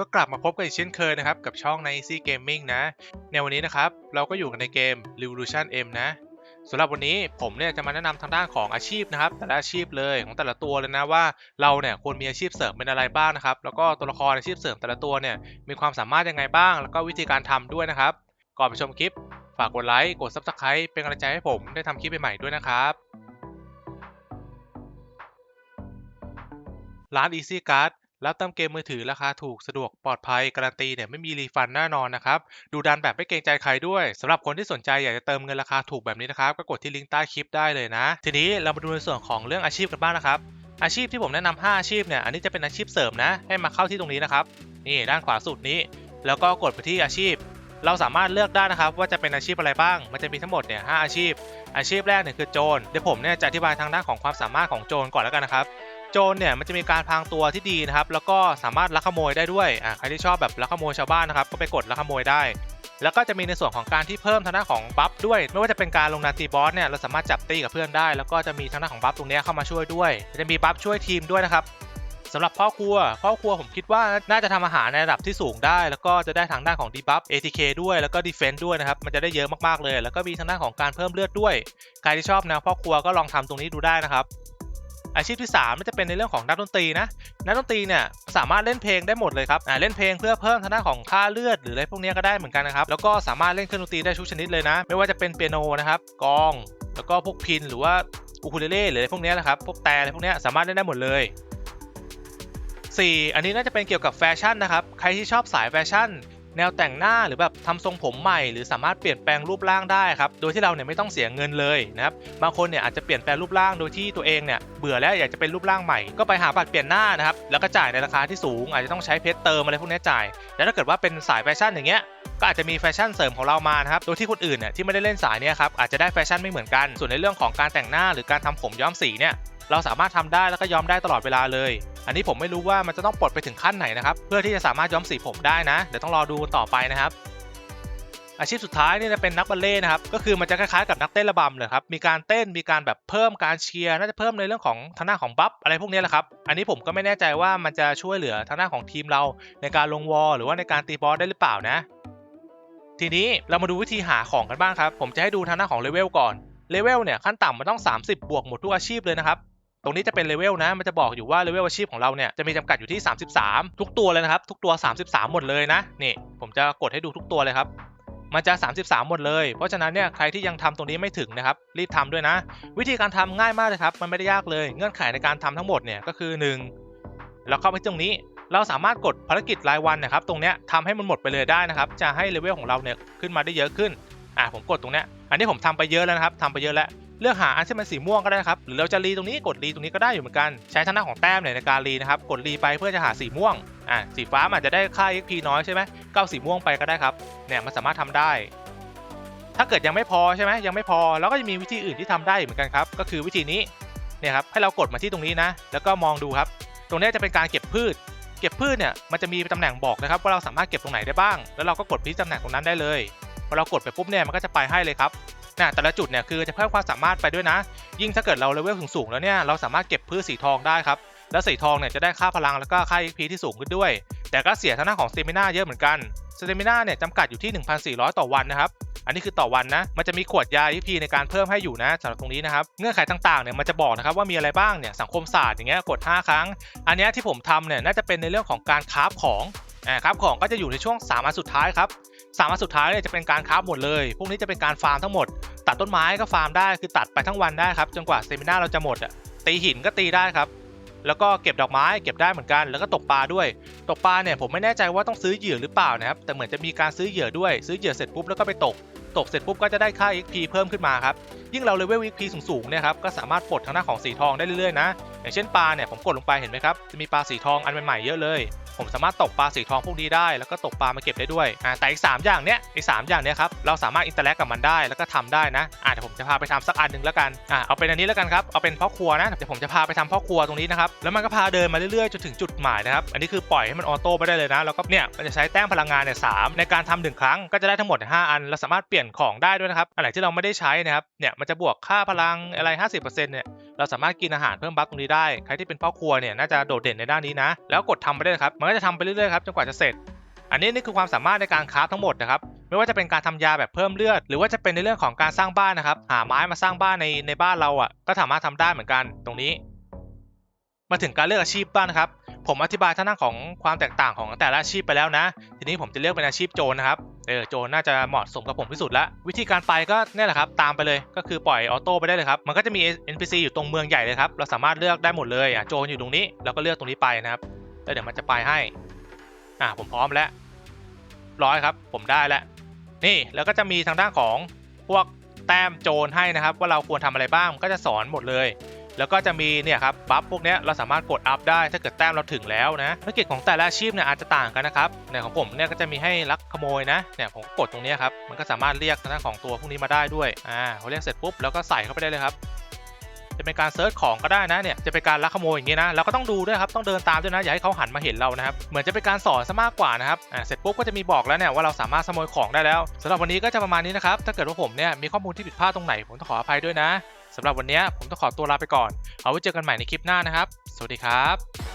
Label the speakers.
Speaker 1: ก็กลับมาพบกันอีกเช่นเคยนะครับ กับช่องใน Easy Gaming นะ ในวันนี้นะครับ เราก็อยู่กันในเกม Revolution M นะสำหรับวันนี้ผมเนี่ยจะมาแนะนำทางด้านของอาชีพนะครับ แต่ละอาชีพเลยของแต่ละตัวเลยนะว่าเราเนี่ยควรมีอาชีพเสริมเป็นอะไรบ้างนะครับ แล้วก็ตัวละครอาชีพเสริมแต่ละตัวเนี่ยมีความสามารถยังไงบ้าง แล้วก็วิธีการทำด้วยนะครับ ก่อนไปชมคลิป ฝากกดไลค์กด Subscribe เป็นกำลังใจให้ผมได้ทำคลิปใหม่ๆด้วยนะครับร้าน Easy Card รับเติมเกมมือถือราคาถูกสะดวกปลอดภัยการันตีเนี่ยไม่มีรีฟันแน่นอนนะครับดูดันแบบไม่เกรงใจใครด้วยสำหรับคนที่สนใจอยากจะเติมเงินราคาถูกแบบนี้นะครับก็กดที่ลิงก์ใต้คลิปได้เลยนะ ทีนี้เรามาดูในส่วนของเรื่องอาชีพกันบ้างนะครับอาชีพที่ผมแนะนำ5อาชีพเนี่ยอันนี้จะเป็นอาชีพเสริมนะ ให้มาเข้าที่ตรงนี้นะครับนี่ด้านขวาสุดนี้ แล้วก็กดไปที่อาชีพ เราสามารถเลือกได้นะครับ ว่าจะเป็นอาชีพอะไรบ้าง มันจะมีทั้งหมดเนี่ย5อาชีพ อาชีพแรกเนี่ยคือโจรเดี๋ยวผมเนี่ยจะอธิบายทางด้านของความสามารถของโจรก่อนแล้วกันนะครับ โจรเนี่ยมันจะมีการพรางตัวที่ดีนะครับ แล้วก็สามารถลักขโมยได้ด้วยอ่าใครที่ชอบแบบลักขโมยชาวบ้านนะครับก็ไปกดลักขโมยได้ แล้วก็จะมีในส่วนของการที่เพิ่มทางด้านของบัฟด้วย ไม่ว่าจะเป็นการลงนาตีบอสเนี่ยเราสามารถจับตีกับเพื่อนได้ แล้วก็จะมีทางด้านของบัฟตรงนี้เข้ามาช่วยด้วย จะมีบัฟช่วยทีมด้วยนะครับสำหรับพ่อครัวพ่อครัวผมคิดว่าน่าจะทำอาหารในระดับที่สูงได้ แล้วก็จะได้ทางด้านของดีบัฟ ATK ด้วยแล้วก็ดีเฟนต์ด้วยนะครับ มันจะได้เยอะมากๆเลย แล้วก็มีทางด้านของการเพิ่มเลือดด้วย ใครที่ชอบแนวพ่อครัวก็ลองทำตรงนี้ดูได้นะครับ อาชีพที่3มันจะเป็นในเรื่องของนักดนตรีนะ นักดนตรีเนี่ยสามารถเล่นเพลงได้หมดเลยครับอ่าเล่นเพลงเพื่อเพิ่มทางด้านของค่าเลือดหรืออะไรพวกนี้ก็ได้เหมือนกันนะครับ แล้วก็สามารถเล่นเครื่องดนตรีได้ทุกชนิดเลยนะ ไม่ว่าจะเป็นเปียโนนะครับกอง แล้วก็พวกพินหรือว่าอูคูเลเล่หรืออะไรพวกนี้นะครับ พวกแต่อะไรพวกนี้สามารถเล่นได้หมดเลย 4. อันนี้น่าจะเป็นเกี่ยวกับแฟชั่นนะครับ ใครที่ชอบสายแฟชั่น แนวแต่งหน้าหรือแบบทำทรงผมใหม่ หรือสามารถเปลี่ยนแปลงรูปร่างได้ครับโดยที่เราเนี่ยไม่ต้องเสียเงินเลยนะครับบางคนเนี่ยอาจจะเปลี่ยนแปลงรูปร่างโดยที่ตัวเองเนี่ยเบื่อแล้วอยากจะเป็นรูปร่างใหม่ก็ไปหาบัตรเปลี่ยนหน้านะครับแล้วก็จ่ายในราคาที่สูง อาจจะต้องใช้เพชรเติมอะไรพวกนี้จ่าย แล้วถ้าเกิดว่าเป็นสายแฟชั่นอย่างเงี้ยก็อาจจะมีแฟชั่นเสริมของเรามานะครับ โดยที่คนอื่นเนี่ยที่ไม่ได้เล่นสายเนี่ยครับอาจจะได้แฟชั่นไม่เหมือนกัน ส่วนในเรื่องของการแต่งหน้าหรือการทำผมย้อมสีเนี่ย เราสามารถทำได้แล้วก็ย้อมได้ตลอดเวลาเลย อันนี้ผมไม่รู้ว่ามันจะต้องปลดไปถึงขั้นไหนนะครับ เพื่อที่จะสามารถย้อมสีผมได้นะ เดี๋ยวต้องรอดูต่อไปนะครับอาชีพสุดท้ายเนี่ยจะเป็นนักบัลเล่นะครับ ก็คือมันจะคล้ายๆกับนักเต้นระบำเลยครับ มีการเต้น มีการแบบเพิ่มการเชียร์ น่าจะเพิ่มในเรื่องของทางด้านของบัฟอะไรพวกนี้แหละครับ อันนี้ผมก็ไม่แน่ใจว่ามันจะช่วยเหลือทางด้านของทีมเราในการลงวอลหรือว่าในการตีบอสได้หรือเปล่านะ ทีนี้เรามาดูวิธีหาของกันบ้างครับ ผมจะให้ดูทางด้านของเลเวลก่อน เลเวลเนี่ยขั้นต่ำมันต้อง 30 บวกหมดทุกอาชีพเลยนะครับ ตรงนี้จะเป็นเลเวลนะ มันจะบอกอยู่ว่าเลเวลอาชีพของเราเนี่ยจะมีจำกัดอยู่ที่ 33 ทุกตัวเลยนะครับ ทุกตัว 33 หมดเลยนะ นี่ ผมจะกดให้ดูทุกตัวเลยครับ มันจะ 33 หมดเลย เพราะฉะนั้นเนี่ยใครที่ยังทำตรงนี้ไม่ถึงนะครับ รีบทำด้วยนะ วิธีการทำง่ายมากเลยครับ มันไม่ได้ยากเลย เงื่อนไขในการทำทั้งหมดเนี่ยก็คือ 1 เราเข้าไปตรงนี้ เราสามารถกดภารกิจรายวันนะครับ ตรงเนี้ยทำให้มันหมดไปเลยได้นะครับ จะให้เลเวลของเราเนี่ยขึ้นมาได้เยอะขึ้น อ่าผมกดตรงเนี้ย อันนี้ผมทำไปเยอะแล้วนะครับทำไปเยอะแล้ว เลือกหาอันที่มันสีม่วงก็ได้ครับหรือเราจะรีตรงนี้กดรีตรงนี้ก็ได้อยู่เหมือนกันใช้ทางหน้าของแต้มเนี่ยในการรีนะครับกดรีไปเพื่อจะหาสีม่วงอ่าสีฟ้ามันอาจจะได้ค่า XP น้อยใช่ไหมก็เอาสีม่วงไปก็ได้ครับเนี่ยมันสามารถทำได้ ถ้าเกิดยังไม่พอใช่ไหมยังไม่พอเราก็จะมีวิธีอื่นที่ทำได้เหมือนกันครับก็คือวิธีนี้เนี่ยครับให้เรากดมาที่ตรงนี้นะ แล้วก็มองดูครับ ตรงนี้จะเป็นการเก็บพืช เก็บพืชเนี่ยมันจะมีตำแหน่งบอกนะครับ ว่าเราสามารถเก็บตรงไหนได้บ้าง แล้วเราก็กดที่ตำแหน่งตรงนั้นได้เลยพอเรากดไปปุ๊บเนี่ยมันก็จะไปให้เลยครับ นะแต่ละจุดเนี่ยคือจะเพิ่มความสามารถไปด้วยนะ ยิ่งถ้าเกิดเราเลเวลสูงๆแล้วเนี่ยเราสามารถเก็บพืชสีทองได้ครับแล้วสีทองเนี่ยจะได้ค่าพลังแล้วก็ค่า XP ที่สูงขึ้นด้วย แต่ก็เสียทางด้านของสเตมิน่าเยอะเหมือนกันสเตมิน่าเนี่ยจำกัดอยู่ที่ 1,400 ต่อวันนะครับ อันนี้คือต่อวันนะ มันจะมีขวดยา XP ในการเพิ่มให้อยู่นะสำหรับตรงนี้นะครับ เงื่อนไขต่างๆเนี่ยมันจะบอกนะครับว่ามีอะไรบ้างเนี่ยสังคมศาสตร์อย่างเงี้ยกด 5 ครั้ง อันนี้ที่ผมทำเนี่ยน่าจะเป็นในเรื่องของการคราฟของ อ่าคราฟของก็จะอยู่ในช่วง3อันสุดท้ายครับสามอันสุดท้ายเนี่ยจะเป็นการคราฟหมดเลย พวกนี้จะเป็นการฟาร์มทั้งหมด ตัดต้นไม้ก็ฟาร์มได้คือตัดไปทั้งวันได้ครับจนกว่าเตมินาเราจะหมดอะตีหินก็ตีได้ครับ แล้วก็เก็บดอกไม้เก็บได้เหมือนกัน แล้วก็ตกปลาด้วย ตกปลาเนี่ยผมไม่แน่ใจว่าต้องซื้อเหยื่อหรือเปล่านะครับแต่เหมือนจะมีการซื้อเหยื่อด้วย ซื้อเหยื่อเสร็จปุ๊บแล้วก็ไปตก ตกเสร็จปุ๊บก็จะได้ค่า XP เพิ่มขึ้นมาครับยิ่งเราเลเวล XP สูงๆเนี่ยครับก็สามารถปลดทางหน้าของสีทองได้เรื่อยๆนะ อย่างเช่นปลาเนี่ยผมกดลงไปเห็นไหมครับจะมีปลาสีทองอันใหม่ๆเยอะเลย ผมสามารถตกปลาสีทองพวกนี้ได้ แล้วก็ตกปลามาเก็บได้ด้วยอ่าแต่อีก 3 อย่างเนี้ยอีก3อย่างเนี้ยครับเราสามารถอินเตอร์แลกกับมันได้แล้วก็ทำได้นะอ่าเดี๋ยวผมจะพาไปทำสักอันหนึ่งแล้วกันอ่าเอาเป็นอันนี้แล้วกันครับเอาเป็นพ่อครัวนะเดี๋ยวผมจะพาไปทำพ่อครัวตรงนี้นะครับแล้วมันก็พาเดินมาเรื่อยๆจนถึงจุดหมายนะครับอันนี้คือปล่อยให้มันออโต้ไปได้เลยนะแล้วก็เนี่ยมันจะใช้แต้มพลังงานเนี่ยสามในการทำหนึ่งครั้งก็จะได้ทั้งหมด 5 อัน เราสามารถเปลี่ยนของได้ด้วยนะครับอันไหนที่เราไม่ได้ใช้นะครับเนี่ยมันจะบวกค่าพลังอะไร 50%เนี่ย เราสามารถกินอาหารเพิ่มบัฟตรงนี้ได้ ใครที่เป็นพ่อครัวเนี่ยน่าจะโดดเด่นในด้านนี้นะ แล้วกดทำไปได้เลยครับ มันก็จะทำไปเรื่อยๆครับจนกว่าจะเสร็จ อันนี้นี่คือความสามารถในการคราฟทั้งหมดนะครับไม่ว่าจะเป็นการทำยาแบบเพิ่มเลือด หรือว่าจะเป็นในเรื่องของการสร้างบ้านนะครับ หาไม้มาสร้างบ้านในในบ้านเราอะก็สามารถทำได้เหมือนกันตรงนี้ มาถึงการเลือกอาชีพบ้างนะครับ ผมอธิบายท่างด้านของความแตกต่างของแต่ละอาชีพไปแล้วนะ ทีนี้ผมจะเลือกเป็นอาชีพโจรนะครับเออโจรน่าจะเหมาะสมกับผมที่สุดละวิธีการไปก็เนี่ยแหละครับ ตามไปเลยก็คือปล่อยออโต้ไปได้เลยครับ มันก็จะมี NPC อยู่ตรงเมืองใหญ่เลยครับ เราสามารถเลือกได้หมดเลยอะโจรอยู่ตรงนี้เราก็เลือกตรงนี้ไปนะครับแล้วเดี๋ยวมันจะไปให้อะผมพร้อมแล้วร้อยครับ ผมได้แล้วนี่แล้วก็จะมีทางด้านของพวกแต้มโจรให้นะครับ ว่าเราควรทำอะไรบ้างก็จะสอนหมดเลย แล้วก็จะมีเนี่ยครับบัฟพวกเนี้ยเราสามารถกดอัพได้ถ้าเกิดแต้มเราถึงแล้วนะภารกิจของแต่ละอาชีพเนี่ยอาจจะต่างกันนะครับเนี่ยของผมเนี่ยก็จะมีให้ลักขโมยนะเนี่ยผมกดตรงนี้ครับมันก็สามารถเรียกทางด้านของตัวพวกนี้มาได้ด้วยอ่าพอเรียกเสร็จปุ๊บแล้วก็ใส่เข้าไปได้เลยครับจะเป็นการเซิร์ชของก็ได้นะเนี่ยจะเป็นการลักขโมยอย่างงี้นะเราก็ต้องดูด้วยครับต้องเดินตามด้วยนะอย่าให้เขาหันมาเห็นเรานะครับเหมือนจะเป็นการสอนซะมากกว่านะครับอ่าเสร็จปุ๊บก็จะมีบอกแล้วเนี่ยว่าเราสามารถขโมยของได้แล้วสำหรับวันนี้ก็จะประมาณนี้นะครับถ้าเกิดว่าผมเนี่ยมีข้อมูลที่ผิดพลาดตรงไหนผมต้องขออภัยด้วยนะ สำหรับวันนี้ผมต้องขอตัวลาไปก่อน เอาไว้เจอกันใหม่ในคลิปหน้านะครับ สวัสดีครับ